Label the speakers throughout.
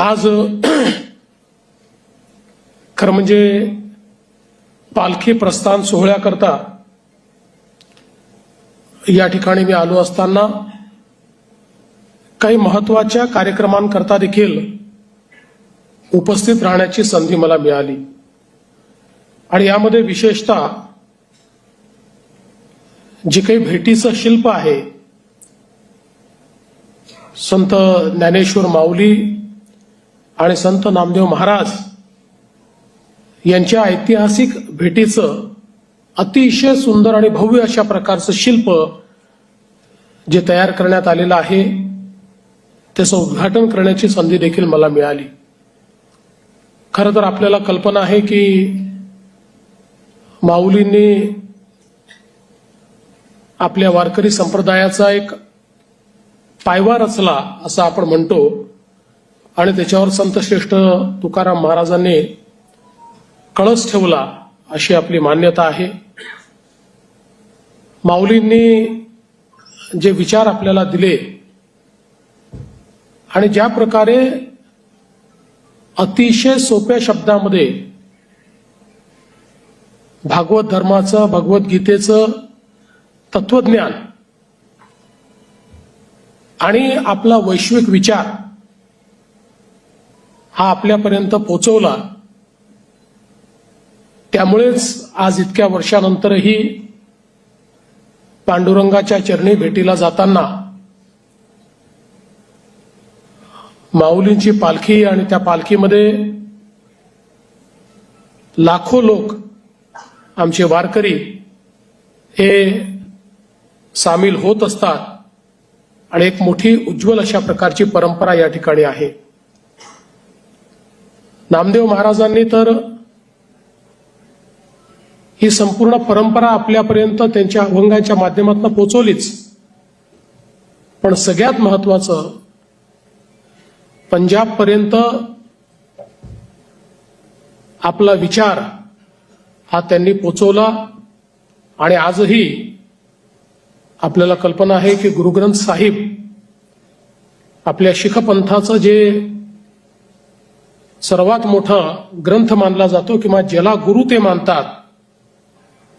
Speaker 1: आज खरं म्हणजे पालखी प्रस्थान सोहळ्याकरता या ठिकाणी मी आलो असताना काही महत्त्वाच्या कार्यक्रमांकरता देखील उपस्थित राहण्याची संधी मला मिळाली. आणि यामध्ये विशेषतः जे काही भेटीचं शिल्प आहे संत ज्ञानेश्वर माऊली आणि संत नामदेव महाराज यांच्या ऐतिहासिक भेटीचं अतिशय सुंदर आणि भव्य अशा प्रकारचं शिल्प जे तयार करण्यात आलेलं आहे त्याचं उद्घाटन करण्याची संधी देखील मला मिळाली. खरं तर आपल्याला कल्पना आहे की माऊलींनी आपल्या वारकरी संप्रदायाचा एक पायवा रचला असं आपण म्हणतो. आणि त्याच्यावर संतश्रेष्ठ तुकाराम महाराजांनी कळस ठेवला अशी आपली मान्यता आहे. माऊलींनी जे विचार आपल्याला दिले आणि ज्या प्रकारे अतिशय सोप्या शब्दामध्ये भागवत धर्माचं भगवद्गीतेचं तत्वज्ञान आणि आपला वैश्विक विचार हा आपल्यापर्यंत पोचवला त्यामुळेच आज इतक्या वर्षानंतरही पांडुरंगाच्या चरणी भेटीला जाताना माऊलींची पालखी आणि त्या पालखीमध्ये लाखो लोक आमचे वारकरी हे सामील होत असतात आणि एक मोठी उज्ज्वल अशा प्रकारची परंपरा या ठिकाणी आहे. नामदेव महाराजांनी तर ही संपूर्ण परंपरा आपल्यापर्यंत त्यांच्या अभंगाच्या माध्यमातून पोचवलीच. पण सगळ्यात महत्वाचं पंजाबपर्यंत आपला विचार हा त्यांनी पोचवला आणि आजही आपल्याला कल्पना आहे की गुरुग्रंथ साहिब आपल्या शिख पंथाचं जे सर्वात मोठा ग्रंथ मानला जातो किंवा ज्याला गुरु ते मानतात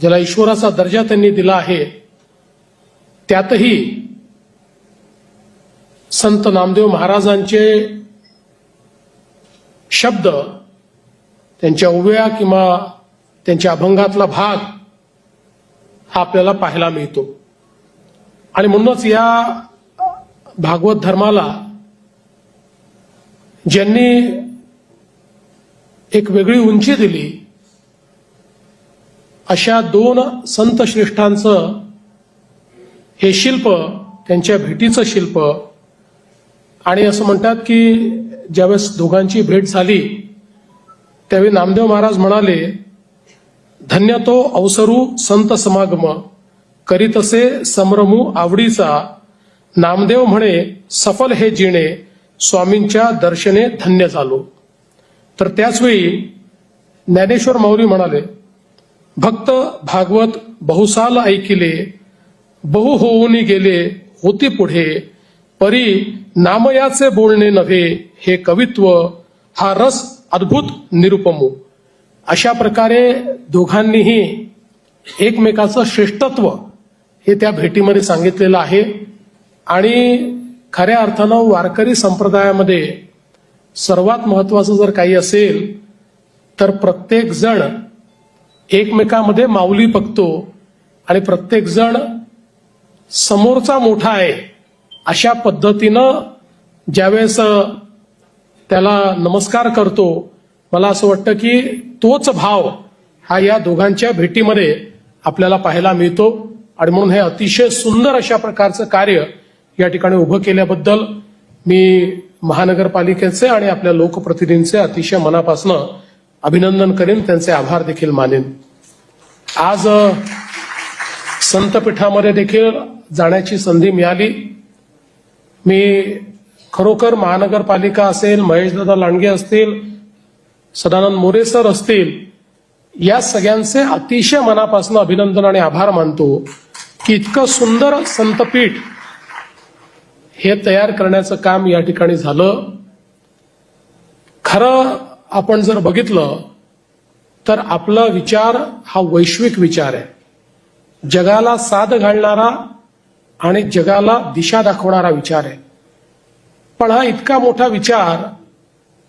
Speaker 1: ज्याला ईश्वराचा दर्जा त्यांनी दिला आहे त्यातही संत नामदेव महाराजांचे शब्द त्यांच्या उभ्या किंवा त्यांच्या अभंगातला भाग हा आपल्याला पाहायला मिळतो. आणि म्हणूनच या भागवत धर्माला ज्यांनी एक वेगळी उंची दिली. अशा दोन संत श्रेष्ठांचं हे शिल्प त्यांच्या भेटीचं शिल्प आणि असं म्हणतात की ज्यावेळेस दोघांची भेट झाली त्यावेळी नामदेव महाराज म्हणाले धन्य तो अवसरू संत समागम करीतसे समरमू आवडीचा. नामदेव म्हणे सफल हे जिणे स्वामींच्या दर्शने धन्य झालो. तर त्याचवेळी ज्ञानेश्वर मौरी म्हणाले भक्त भागवत बहुसाल ऐकिले बहु होऊनी गेले होती पुढे परी नामयाचे बोलणे नव्हे हे कवित्व हा रस अद्भुत निरुपमू. अशा प्रकारे दोघांनीही एकमेकाचं श्रेष्ठत्व हे त्या भेटीमध्ये सांगितलेलं आहे. आणि खऱ्या अर्थानं वारकरी संप्रदायामध्ये सर्वात महत्वाचं जर काही असेल तर प्रत्येक जण एकमेकामध्ये माऊली बघतो आणि प्रत्येक जण समोरचा मोठा आहे अशा पद्धतीनं ज्यावेळेस त्याला नमस्कार करतो मला असं वाटतं की तोच भाव हा या दोघांच्या भेटीमध्ये आपल्याला पाहायला मिळतो. आणि म्हणून हे अतिशय सुंदर अशा प्रकारचं कार्य या ठिकाणी उभं केल्याबद्दल मी महानगरपालिकेचे आणि आपल्या लोकप्रतिनिधींचे अतिशय मनापासनं अभिनंदन करेन त्यांचे आभार देखील मानेन. आज संतपीठामध्ये देखील जाण्याची संधी मिळाली. मी खरोखर महानगरपालिका असेल महेशदादा लांडगे असतील सदानंद मोरे सर असतील या सगळ्यांचे अतिशय मनापासून अभिनंदन आणि आभार मानतो की इतकं सुंदर संतपीठ हे तयार करण्याचं काम या ठिकाणी झालं. खरं आपण जर बघितलं तर आपला विचार हा वैश्विक विचार आहे. जगाला साथ घालणारा आणि जगाला दिशा दाखवणारा विचार आहे. पण हा इतका मोठा विचार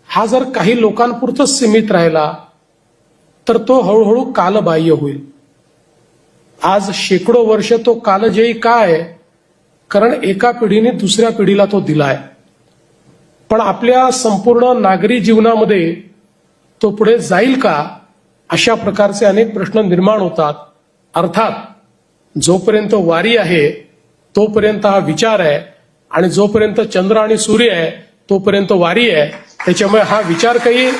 Speaker 1: हा जर काही लोकांपुरतच सीमित राहिला तर तो हळूहळू कालबाह्य होईल. आज शेकडो वर्ष तो कालजयी का आहे कारण एका पिढीने दुसऱ्या पिढीला तो दिलाय. पण आपल्या संपूर्ण नागरी जीवनामध्ये तो पुढे जाईल का अशा प्रकारचे अनेक प्रश्न निर्माण होतात. अर्थात जोपर्यंत वारी आहे तोपर्यंत हा विचार आहे आणि जोपर्यंत चंद्र आणि सूर्य आहे तोपर्यंत वारी आहे. त्याच्यामुळे हा विचार काही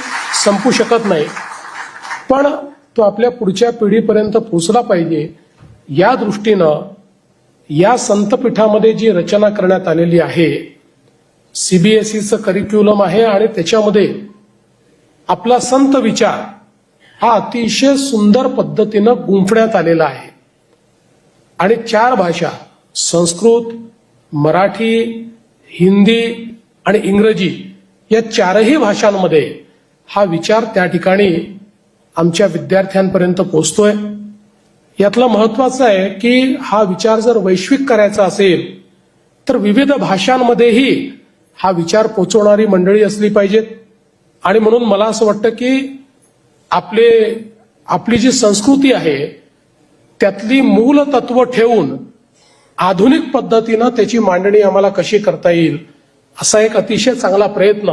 Speaker 1: संपू शकत नाही. पण तो आपल्या पुढच्या पिढीपर्यंत पोचला पाहिजे. या दृष्टीनं या संतपीठामध्ये जी रचना करण्यात आलेली आहे सीबीएसईचं करिक्युलम आहे आणि त्याच्यामध्ये आपला संत विचार हा अतिशय सुंदर पद्धतीनं गुंफण्यात आलेला आहे. आणि चार भाषा संस्कृत मराठी हिंदी आणि इंग्रजी या चारही भाषांमध्ये हा विचार त्या ठिकाणी आमच्या विद्यार्थ्यांपर्यंत पोहोचतोय. यातलं महत्वाचं आहे की हा विचार जर वैश्विक करायचा असेल तर विविध भाषांमध्येही हा विचार पोचवणारी मंडळी असली पाहिजेत. आणि म्हणून मला असं वाटतं की आपले आपली जी संस्कृती आहे त्यातली मूल तत्व ठेवून आधुनिक पद्धतीनं त्याची मांडणी आम्हाला कशी करता येईल असा एक अतिशय चांगला प्रयत्न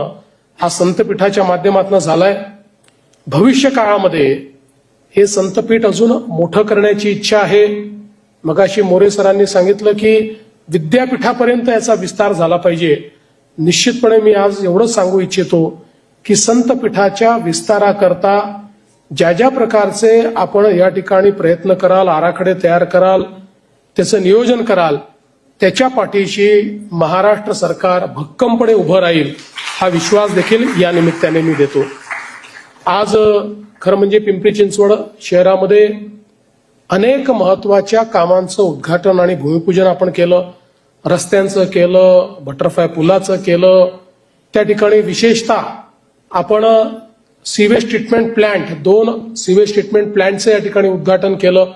Speaker 1: हा संतपीठाच्या माध्यमातून झालाय. भविष्य काळामध्ये हे संतपीठ अजून मोठं करण्याची इच्छा आहे. मगाशी मोरे सरांनी सांगितलं की विद्यापीठापर्यंत याचा विस्तार झाला पाहिजे. निश्चितपणे मी आज एवढंच सांगू इच्छितो की संतपीठाच्या विस्ताराकरता ज्या ज्या प्रकारचे आपण या ठिकाणी प्रयत्न कराल आराखडे तयार कराल त्याचं नियोजन कराल त्याच्या पाठीशी महाराष्ट्र सरकार भक्कमपणे उभं राहील हा विश्वास देखील या निमित्ताने मी देतो. आज खरं म्हणजे पिंपरी चिंचवड शहरामध्ये अनेक महत्त्वाच्या कामांचं उद्घाटन आणि भूमिपूजन आपण केलं. रस्त्यांचं केलं बटरफ्लाय पुलाचं केलं. त्या ठिकाणी विशेषतः आपण सिवेज ट्रीटमेंट प्लांट दोन सिवेज ट्रीटमेंट प्लांटचं या ठिकाणी उद्घाटन केलं.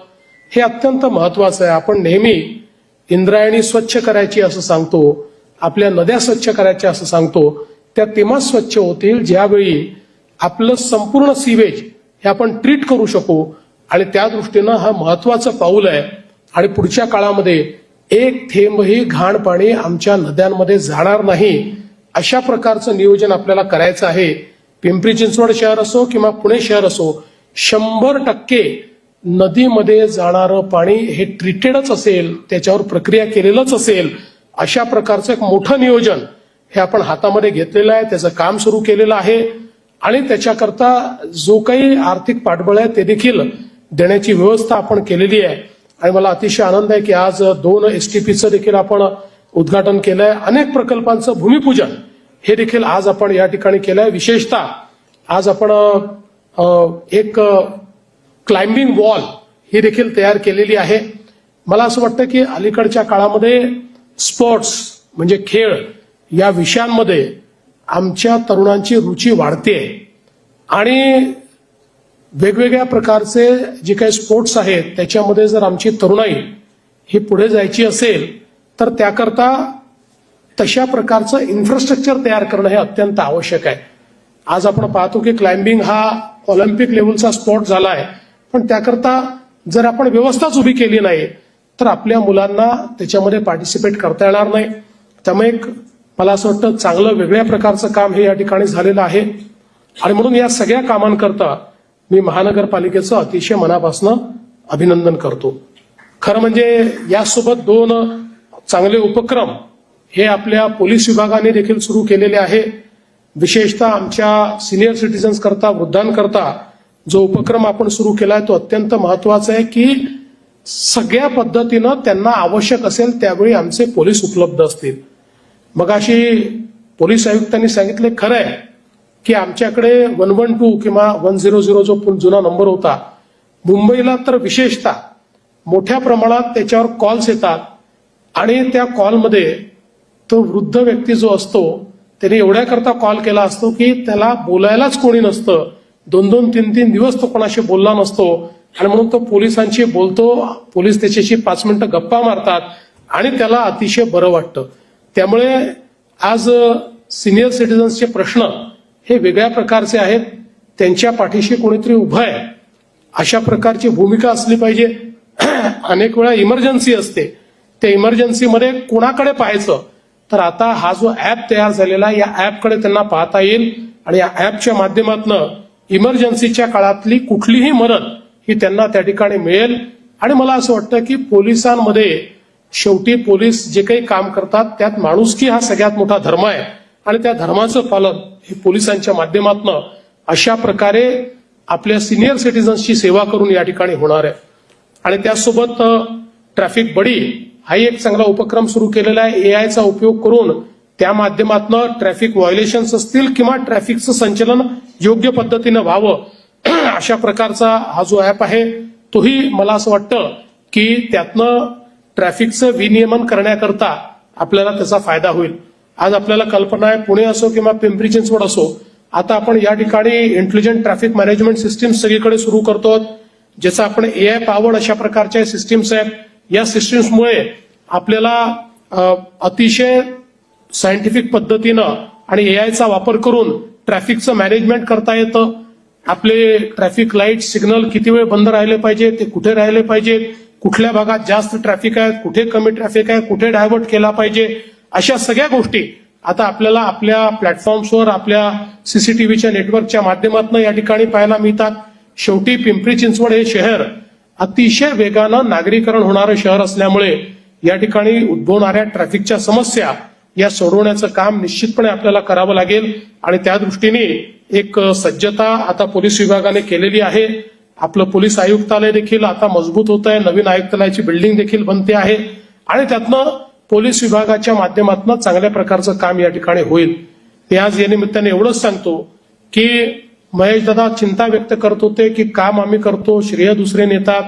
Speaker 1: हे अत्यंत महत्वाचं आहे. आपण नेहमी इंद्रायणी स्वच्छ करायची असं सांगतो आपल्या नद्या स्वच्छ करायच्या असं सांगतो. त्या तेव्हाच स्वच्छ होतील ज्यावेळी आपलं संपूर्ण सिवेज हे आपण ट्रीट करू शकू. आणि त्या दृष्टीनं हा महत्वाचं पाऊल आहे. आणि पुढच्या काळामध्ये एक थेंबही घाण पाणी आमच्या नद्यांमध्ये जाणार नाही अशा प्रकारचं नियोजन आपल्याला करायचं आहे. पिंपरी चिंचवड शहर असो किंवा पुणे शहर असो शंभर टक्के नदीमध्ये जाणारं पाणी हे ट्रीटेडच असेल त्याच्यावर प्रक्रिया केलेलंच असेल अशा प्रकारचं एक मोठं नियोजन हे आपण हातामध्ये घेतलेलं आहे. त्याचं काम सुरू केलेलं आहे. आणि त्याच्याकरता जो काही आर्थिक पाठबळ आहे ते देखील देण्याची व्यवस्था आपण केलेली आहे. आणि मला अतिशय आनंद आहे की आज दोन एस टी पीचं देखील आपण उद्घाटन केलं आहे अनेक प्रकल्पांचं भूमिपूजन हे देखील आज आपण या ठिकाणी केलंय. विशेषतः आज आपण एक क्लाइम्बिंग वॉल ही देखील तयार केलेली आहे. मला असं वाटतं की अलीकडच्या काळामध्ये स्पोर्ट्स म्हणजे खेळ या विषयांमध्ये आमच्या तरुणांची रुची वाढते आणि वेगवेगळ्या प्रकारचे जे काही स्पोर्ट्स आहेत त्याच्यामध्ये जर आमची तरुणाई ही पुढे जायची असेल तर त्याकरता तशा प्रकारचं इन्फ्रास्ट्रक्चर तयार करणं हे अत्यंत आवश्यक आहे. आज आपण पाहतो की क्लाइम्बिंग हा ऑलिम्पिक लेवलचा स्पोर्ट झाला आहे पण त्याकरता जर आपण व्यवस्थाच उभी केली नाही तर आपल्या मुलांना त्याच्यामध्ये पार्टिसिपेट करता येणार नाही. त्यामुळे एक मला असं वाटतं चांगलं वेगळ्या प्रकारचं काम हे या ठिकाणी झालेलं आहे. आणि म्हणून या सगळ्या कामांकरता मी महानगरपालिकेचं अतिशय मनापासून अभिनंदन करतो. खरं म्हणजे यासोबत दोन चांगले उपक्रम हे आपल्या पोलीस विभागाने देखील सुरू केलेले आहे. विशेषतः आमच्या सिनियर सिटीजन्स करता वृद्धांकरता जो उपक्रम आपण सुरू केलाय तो अत्यंत महत्त्वाचा आहे की सगळ्या पद्धतीनं त्यांना आवश्यक असेल त्यावेळी आमचे पोलीस उपलब्ध असतील. मग अशी पोलीस आयुक्तांनी सांगितले खरं आहे की आमच्याकडे वन वन टू किंवा वन झिरो झिरो जो जुना नंबर होता मुंबईला तर विशेषतः मोठ्या प्रमाणात त्याच्यावर कॉल्स येतात आणि त्या कॉलमध्ये तो वृद्ध व्यक्ती जो असतो त्याने एवढ्याकरता कॉल केला असतो की त्याला बोलायलाच कोणी नसतं. दोन दोन तीन तीन दिवस तो कोणाशी बोलला नसतो आणि म्हणून तो पोलिसांशी बोलतो पोलीस त्याच्याशी पाच मिनिटं गप्पा मारतात आणि त्याला अतिशय बरं वाटतं. त्यामुळे आज सिनियर सिटीजन्सचे प्रश्न हे वेगळ्या प्रकारचे आहेत. त्यांच्या पाठीशी कोणीतरी उभं आहे. अशा प्रकारची भूमिका असली पाहिजे. अनेक वेळा इमर्जन्सी असते. त्या इमर्जन्सीमध्ये कोणाकडे पाहायचं? तर आता हा जो ऍप तयार झालेला आहे, या ऍपकडे त्यांना पाहता येईल. आणि या ऍपच्या माध्यमातून इमर्जन्सीच्या काळातली कुठलीही मदत ही त्यांना त्या ठिकाणी मिळेल. आणि मला असं वाटतं की पोलिसांमध्ये शेवटी पोलीस जे काही काम करतात त्यात माणुसकी हा सगळ्यात मोठा धर्म आहे. आणि त्या धर्माचं पालन हे पोलिसांच्या माध्यमातून अशा प्रकारे आपल्या सिनियर सिटीजन्सची सेवा करून या ठिकाणी होणार आहे. आणि त्यासोबत ट्रॅफिक बडी हाही एक चांगला उपक्रम सुरू केलेला आहे. एआयचा उपयोग करून त्या माध्यमातून ट्रॅफिक व्हायोलेशन्स असतील किंवा ट्रॅफिकचं संचलन योग्य पद्धतीनं व्हावं अशा प्रकारचा हा जो ऍप आहे तोही मला असं वाटतं की त्यातनं ट्रॅफिकचं विनियमन करण्याकरता आपल्याला त्याचा फायदा होईल. आज आपल्याला कल्पना आहे पुणे असो किंवा पिंपरी चिंचवड असो आता आपण या ठिकाणी इंटेलिजंट ट्रॅफिक मॅनेजमेंट सिस्टीम सगळीकडे सुरू करतो ज्याचं आपण ए आय पावर्ड अशा प्रकारच्या सिस्टीम्स आहेत. या सिस्टीम्समुळे आपल्याला अतिशय सायंटिफिक पद्धतीनं आणि एआयचा वापर करून ट्रॅफिकचं मॅनेजमेंट करता येतं. आपले ट्रॅफिक लाइट सिग्नल किती वेळ बंद राहिले पाहिजे ते कुठे राहिले पाहिजेत कुठल्या भागात जास्त ट्रॅफिक आहे कुठे कमी ट्रॅफिक आहे कुठे डायव्हर्ट केला पाहिजे अशा सगळ्या गोष्टी आता आपल्याला आपल्या प्लॅटफॉर्म्सवर आपल्या सीसीटीव्हीच्या नेटवर्कच्या माध्यमातून या ठिकाणी पाहायला मिळतात. शेवटी पिंपरी चिंचवड हे शहर अतिशय वेगानं नागरीकरण होणारं शहर असल्यामुळे या ठिकाणी उद्भवणाऱ्या ट्रॅफिकच्या समस्या या सोडवण्याचं काम निश्चितपणे आपल्याला करावं लागेल. आणि त्या दृष्टीने एक सज्जता आता पोलीस विभागाने केलेली आहे. आपलं पोलीस आयुक्तालय देखील आता मजबूत होत आहे. नवीन आयुक्तालयाची बिल्डिंग देखील बनते आहे. आणि त्यातनं पोलीस विभागाच्या माध्यमातून चांगल्या प्रकारचं काम या ठिकाणी होईल. मी आज या निमित्ताने एवढंच सांगतो की महेश दादा चिंता व्यक्त करत होते की काम आम्ही करतो श्रेय दुसरे नेतात.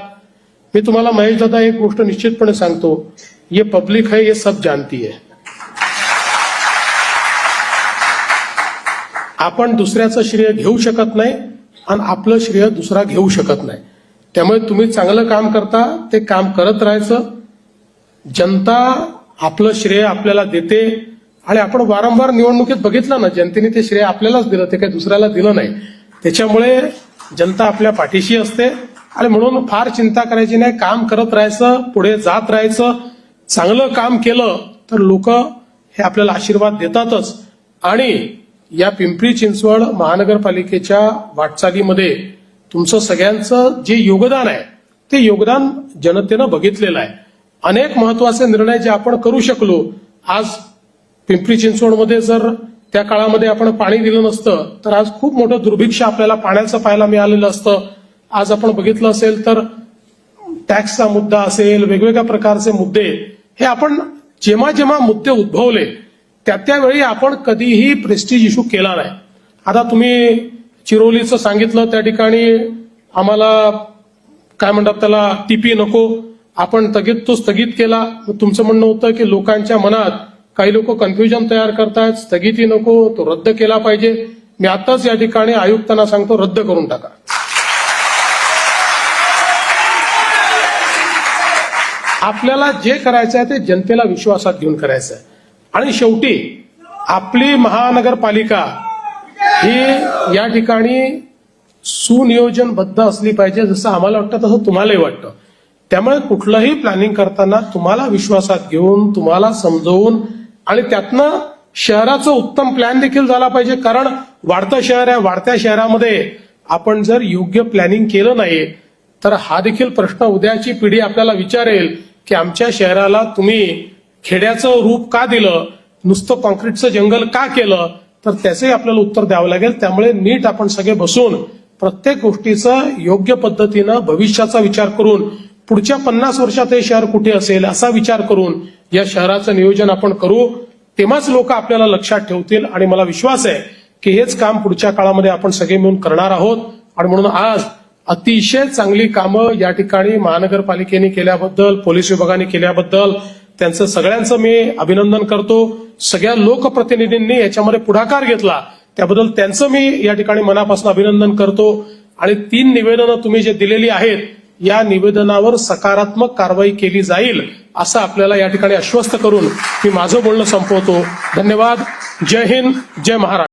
Speaker 1: मी तुम्हाला महेश दादा एक गोष्ट निश्चितपणे सांगतो ये पब्लिक है ये सब जानती है. आपण दुसऱ्याचं श्रेय घेऊ शकत नाही आणि आपलं श्रेय दुसरा घेऊ शकत नाही. त्यामुळे तुम्ही चांगलं काम करता ते काम करत राहायचं. जनता आपलं श्रेय आपल्याला देते. आणि आपण वारंवार निवडणुकीत बघितलं ना जनतेने ते श्रेय आपल्यालाच दिलं ते काही दुसऱ्याला दिलं नाही. त्याच्यामुळे जनता आपल्या पाठीशी असते. आणि म्हणून फार चिंता करायची नाही काम करत राहायचं पुढे जात राहायचं. चांगलं काम केलं तर लोक हे आपल्याला आशीर्वाद देतातच. आणि या पिंपरी चिंचवड महानगरपालिकेच्या वाटचालीमध्ये तुमचं सगळ्यांचं जे योगदान आहे ते योगदान जनतेनं बघितलेलं आहे. अनेक महत्त्वाचे निर्णय जे आपण करू शकलो आज पिंपरी चिंचवडमध्ये जर त्या काळामध्ये आपण पाणी दिलं नसतं तर आज खूप मोठं दुर्भिक्ष आपल्याला पाण्याचं पाहायला मिळालेलं असतं. आज आपण बघितलं असेल तर टॅक्सचा मुद्दा असेल वेगवेगळ्या प्रकारचे मुद्दे हे आपण जेव्हा जेव्हा मुद्दे उद्भवले त्या त्यावेळी आपण कधीही प्रेस्टिज इश्यू केला नाही. आता तुम्ही चिरोलीचं सांगितलं त्या ठिकाणी आम्हाला काय म्हणतात त्याला टीपी नको. आपण स्थगित तो स्थगित केला. तुमचं म्हणणं होतं की लोकांच्या मनात काही लोक कन्फ्युजन तयार करतायत स्थगिती नको तो रद्द केला पाहिजे. मी आताच या ठिकाणी आयुक्तांना सांगतो रद्द करून टाका. आपल्याला जे करायचं आहे ते जनतेला विश्वासात घेऊन करायचं आहे आणि शेवटी आपली महानगरपालिका ही या ठिकाणी सुनियोजनबद्ध असली पाहिजे जसं आम्हाला वाटतं तसं तुम्हालाही वाटतं. त्यामुळे कुठलंही प्लॅनिंग करताना तुम्हाला विश्वासात घेऊन तुम्हाला समजवून आणि त्यातनं शहराचं उत्तम प्लॅन देखील झाला पाहिजे. कारण वाढतं शहर आहे वाढत्या शहरामध्ये आपण जर योग्य प्लॅनिंग केलं नाही तर हा देखील प्रश्न उद्याची पिढी आपल्याला विचारेल की आमच्या शहराला तुम्ही खेड्याचं रूप का दिलं? नुसतं कॉन्क्रीटचं जंगल का केलं? तर त्याचंही आपल्याला उत्तर द्यावं लागेल. त्यामुळे नीट आपण सगळे बसून प्रत्येक गोष्टीचं योग्य पद्धतीनं भविष्याचा विचार करून पुढच्या पन्नास वर्षात हे शहर कुठे असेल असा विचार करून या शहराचं नियोजन आपण करू. तेव्हाच लोक आपल्याला लक्षात ठेवतील आणि मला विश्वास आहे की हेच काम पुढच्या काळामध्ये आपण सगळे मिळून करणार आहोत. आणि म्हणून आज अतिशय चांगली कामं या ठिकाणी महानगरपालिकेने केल्याबद्दल पोलीस विभागाने केल्याबद्दल त्यांचं सगळ्यांचं मी अभिनंदन करतो. सगळ्या लोकप्रतिनिधींनी याच्यामध्ये पुढाकार घेतला. त्याबद्दल त्यांचं मी या ठिकाणी मनापासून अभिनंदन करतो. आणि तीन निवेदनं तुम्ही जे दिलेली आहेत या निवेदनावर सकारात्मक कारवाई केली जाईल असं आपल्याला या ठिकाणी आश्वस्त करून मी माझं बोलणं संपवतो. धन्यवाद. जय हिंद. जय महाराष्ट्र.